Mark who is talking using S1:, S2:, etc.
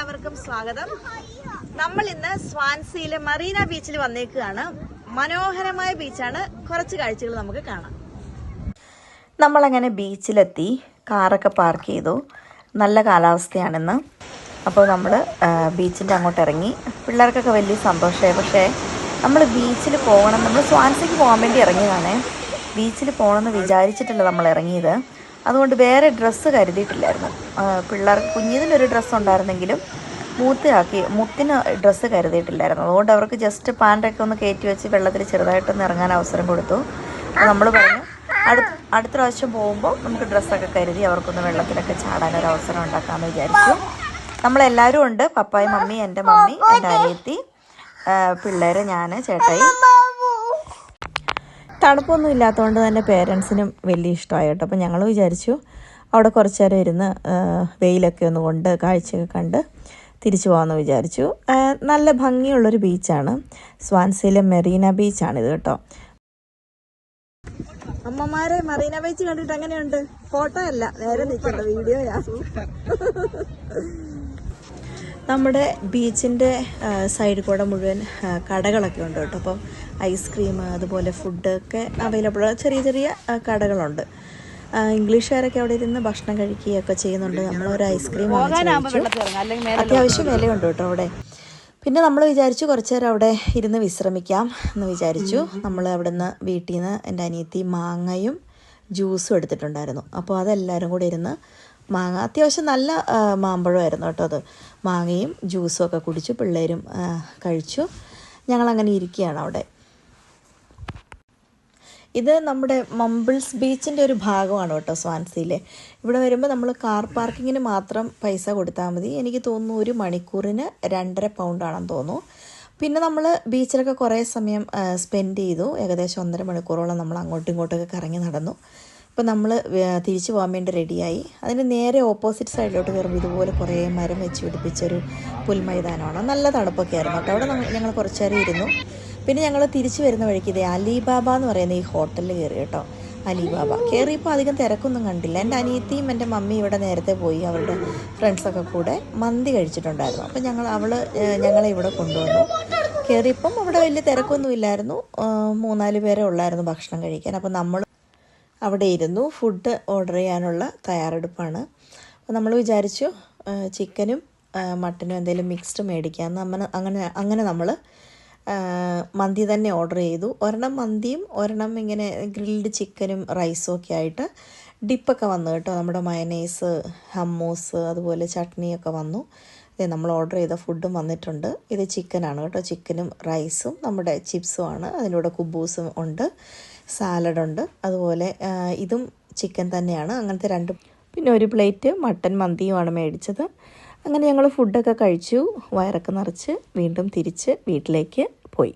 S1: എല്ലാവർക്കും സ്വാഗതം. നമ്മൾ ഇന്ന് സ്വാൻസിയിലെ മറീന ബീച്ചിൽ വന്നേക്കുകയാണ്. മനോഹരമായ ബീച്ചാണ്. കുറച്ച് കാഴ്ചകൾ നമുക്ക് കാണാം. നമ്മളങ്ങനെ ബീച്ചിലെത്തി കാറൊക്കെ പാർക്ക് ചെയ്തു. നല്ല കാലാവസ്ഥയാണെന്ന്. അപ്പോൾ നമ്മൾ ബീച്ചിന്റെ അങ്ങോട്ട് ഇറങ്ങി. പിള്ളേർക്കൊക്കെ വലിയ സന്തോഷമായി. പക്ഷേ നമ്മൾ ബീച്ചിൽ പോകണം. നമ്മൾ സ്വാൻസിക്ക് പോകാൻ വേണ്ടി ഇറങ്ങിയതാണ്. ബീച്ചിൽ പോകണമെന്ന് വിചാരിച്ചിട്ടല്ല നമ്മൾ ഇറങ്ങിയത്. അതുകൊണ്ട് വേറെ ഡ്രസ്സ് കരുതിയിട്ടില്ലായിരുന്നു. പിള്ളേർ കുഞ്ഞിതിനൊരു ഡ്രസ്സ് ഉണ്ടായിരുന്നെങ്കിലും മൂത്തയാക്കി മുത്തിന് ഡ്രസ്സ് കരുതിയിട്ടില്ലായിരുന്നു. അതുകൊണ്ട് അവർക്ക് ജസ്റ്റ് പാന്റൊക്കെ ഒന്ന് കയറ്റി വെച്ച് വെള്ളത്തിൽ ചെറുതായിട്ടൊന്ന് ഇറങ്ങാൻ അവസരം കൊടുത്തു. നമ്മൾ പറഞ്ഞു അടുത്ത അടുത്ത പ്രാവശ്യം പോകുമ്പോൾ നമുക്ക് ഡ്രസ്സൊക്കെ കരുതി അവർക്കൊന്ന് വെള്ളത്തിലൊക്കെ ഒരു അവസരം ഉണ്ടാക്കാമെന്ന് വിചാരിച്ചു. നമ്മളെല്ലാവരും ഉണ്ട്. പപ്പായി മമ്മി എന്റെ മമ്മി എന്റെ അനിയത്തി പിള്ളേർ ഞാൻ ചേട്ടായി. തണുപ്പൊന്നും ഇല്ലാത്തതുകൊണ്ട് തന്നെ പേരൻസിനും വലിയ ഇഷ്ടമായി കേട്ടോ. അപ്പോൾ ഞങ്ങൾ വിചാരിച്ചു അവിടെ കുറച്ച് നേരം ഇരുന്ന് വെയിലൊക്കെ ഒന്ന് കൊണ്ട് കാഴ്ചയൊക്കെ കണ്ട് തിരിച്ചു പോകാമെന്ന് വിചാരിച്ചു. നല്ല ഭംഗിയുള്ളൊരു ബീച്ചാണ്. സ്വാൻസിയിലെ മെറീന ബീച്ചാണ് ഇത് കേട്ടോ. അമ്മമാരെ മറീന ബീച്ച് കണ്ടിട്ട് എങ്ങനെയുണ്ട്? ഫോട്ടോ അല്ല നേരെ നിൽക്കണ്ട വീഡിയോയാ. നമ്മുടെ ബീച്ചിന്റെ സൈഡിൽ കൂടെ മുഴുവൻ കടകളൊക്കെ ഉണ്ട് കേട്ടോ. അപ്പം ഐസ്ക്രീം അതുപോലെ ഫുഡൊക്കെ അവൈലബിൾ ചെറിയ ചെറിയ കടകളുണ്ട്. ഇംഗ്ലീഷുകാരൊക്കെ അവിടെ ഇരുന്ന് ഭക്ഷണം കഴിക്കുകയൊക്കെ ചെയ്യുന്നുണ്ട്. ഒരു ഐസ്ക്രീം അത്യാവശ്യം വിലയുണ്ട് കേട്ടോ അവിടെ. പിന്നെ നമ്മൾ വിചാരിച്ചു കുറച്ച് നേരം അവിടെ ഇരുന്ന് വിശ്രമിക്കാം എന്ന് വിചാരിച്ചു. നമ്മൾ അവിടെ നിന്ന് വീട്ടിൽ നിന്ന് എന്റെ അനിയത്തി മാങ്ങയും ജ്യൂസും എടുത്തിട്ടുണ്ടായിരുന്നു. അപ്പോൾ അതെല്ലാവരും കൂടി ഇരുന്ന് മാങ്ങ. അത്യാവശ്യം നല്ല മാമ്പഴമായിരുന്നു കേട്ടോ അത്. മാങ്ങയും ജ്യൂസും ഒക്കെ കുടിച്ചു പിള്ളേരും കഴിച്ചു. ഞങ്ങളങ്ങനെ ഇരിക്കുകയാണ് അവിടെ. ഇത് നമ്മുടെ മമ്പിൾസ് ബീച്ചിന്റെ ഒരു ഭാഗമാണ് കേട്ടോ സ്വാൻസിയിലെ. ഇവിടെ വരുമ്പോൾ നമ്മൾ കാർ പാർക്കിങ്ങിന് മാത്രം പൈസ കൊടുത്താൽ മതി. എനിക്ക് തോന്നുന്നു ഒരു മണിക്കൂറിന് രണ്ടര പൗണ്ടാണെന്ന് തോന്നുന്നു. പിന്നെ നമ്മൾ ബീച്ചിലൊക്കെ കുറേ സമയം സ്പെൻഡ് ചെയ്തു. ഏകദേശം ഒന്നര മണിക്കൂറോളം നമ്മൾ അങ്ങോട്ടും ഇങ്ങോട്ടൊക്കെ കറങ്ങി നടന്നു. അപ്പോൾ നമ്മൾ തിരിച്ചു പോകാൻ വേണ്ടി റെഡിയായി. അതിന് നേരെ ഓപ്പോസിറ്റ് സൈഡിലോട്ട് കയറുമ്പോൾ ഇതുപോലെ കുറേ മരം വെച്ച് പിടിപ്പിച്ചൊരു പുൽമൈതാനമാണ്. നല്ല തണുപ്പൊക്കെ ആയിരുന്നു കേട്ടോ. അവിടെ ഞങ്ങൾ കുറച്ച് നേരം ഇരുന്നു. പിന്നെ ഞങ്ങൾ തിരിച്ചു വരുന്ന വഴിക്ക് ഇതേ അലിബാബ എന്ന് പറയുന്ന ഈ ഹോട്ടലിൽ കയറി കേട്ടോ. അലിബാബ. കയറിയപ്പോൾ അധികം തിരക്കൊന്നും കണ്ടില്ല. എന്റെ അനിയത്തിയും എന്റെ മമ്മി ഇവിടെ നേരത്തെ പോയി അവരുടെ ഫ്രണ്ട്സൊക്കെ കൂടെ മന്തി കഴിച്ചിട്ടുണ്ടായിരുന്നു. അപ്പോൾ ഞങ്ങൾ അവൾ ഞങ്ങളെ ഇവിടെ കൊണ്ടുവന്നു. കയറിയപ്പം അവിടെ വലിയ തിരക്കൊന്നും ഇല്ലായിരുന്നു. മൂന്നാൽ പേരെ ഉള്ളായിരുന്നു ഭക്ഷണം കഴിക്കാൻ. അപ്പോൾ നമ്മൾ അവിടെ ഇരുന്നു. ഫുഡ് ഓർഡർ ചെയ്യാനുള്ള തയ്യാറെടുപ്പാണ്. അപ്പോൾ നമ്മൾ വിചാരിച്ചു ചിക്കനും മട്ടനും എന്തെങ്കിലും മിക്സ്ഡ് മേടിക്കാമെന്ന് അങ്ങനെ അങ്ങനെ അങ്ങനെ നമ്മൾ മന്തി തന്നെ ഓർഡർ ചെയ്തു. ഒരെണ്ണം മന്തിയും ഒരെണ്ണം ഇങ്ങനെ ഗ്രിൽഡ് ചിക്കനും റൈസും ഒക്കെ ആയിട്ട് ഡിപ്പൊക്കെ വന്നു കേട്ടോ. നമ്മുടെ മയനൈസ് ഹമ്മൂസ് അതുപോലെ ചട്നിയൊക്കെ വന്നു. നമ്മൾ ഓർഡർ ചെയ്ത ഫുഡും വന്നിട്ടുണ്ട്. ഇത് ചിക്കനാണ് കേട്ടോ. ചിക്കനും റൈസും നമ്മുടെ ചിപ്സും ആണ്. അതിന്റെ കൂടെ കുബൂസും ഉണ്ട്. സാലഡുണ്ട്. അതുപോലെ ഇതും ചിക്കൻ തന്നെയാണ്. അങ്ങനത്തെ രണ്ട് പിന്നെ ഒരു പ്ലേറ്റ് മട്ടൻ മന്തിയുമാണ് മേടിച്ചത്. അങ്ങനെ ഞങ്ങൾ ഫുഡൊക്കെ കഴിച്ചു. വയറൊക്കെ നിറച്ച് വീണ്ടും തിരിച്ച് വീട്ടിലേക്ക് പോയി.